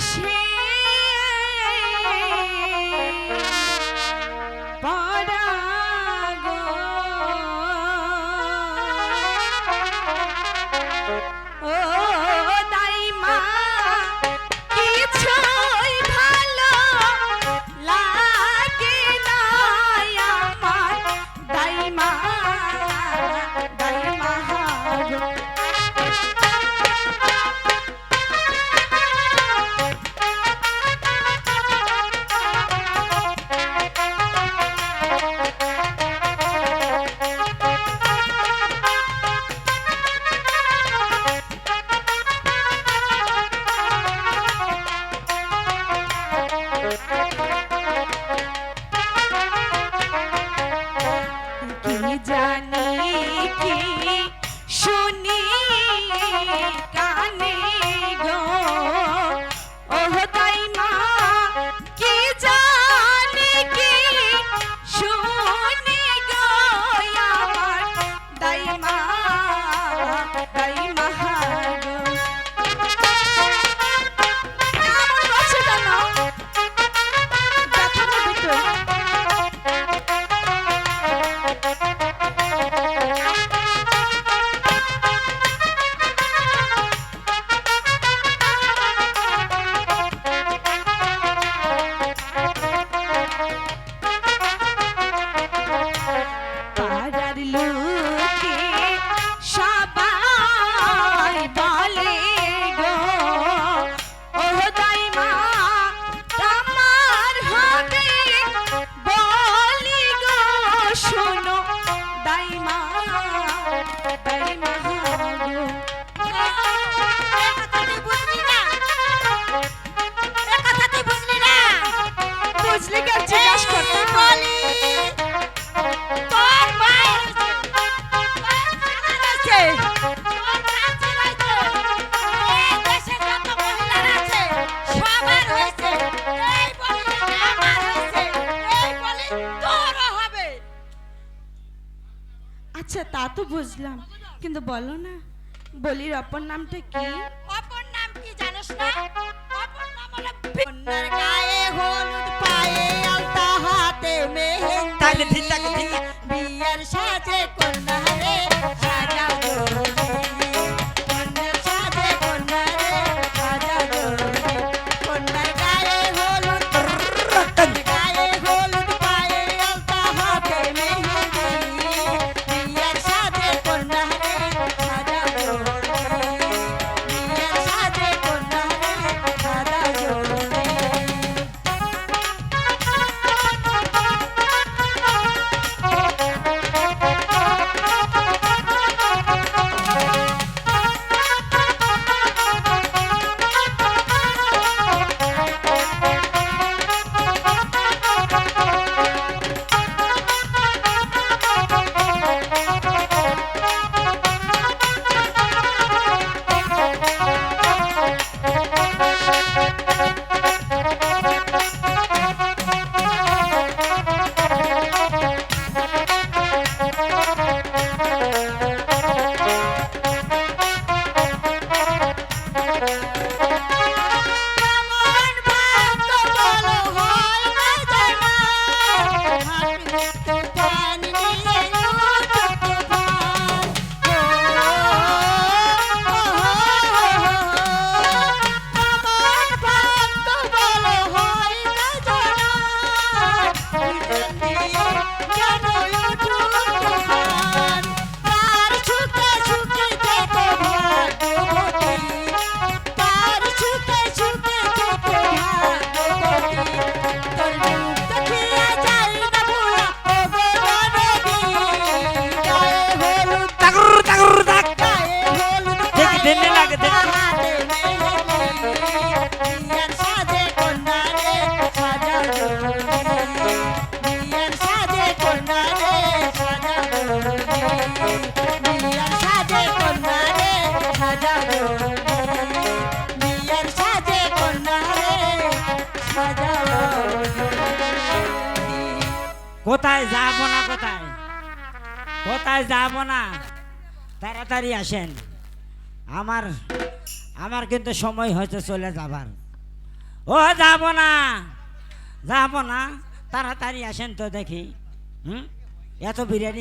心。আচ্ছা তা তো বুঝলাম। কিন্তু বলো না বলির অপর নামটা কি? অপর নাম কি জানিস না? অপর নাম হলো বন্যার গায়ে হলুদ পায়ে আলতা হাতে মেহেন্দি। তাহলে ধিতা ধিতা বিয়ার সাজে কোন কোথায় যাব না কোথায়? কোথায় যাব না? তাড়াতাড়ি আসেন। আমার আমার কিন্তু সময় হয়েছে চলে যাবার। ও, যাব না। যাব না। তাড়াতাড়ি আসেন তো দেখি। হুম? এত বিরিয়ানি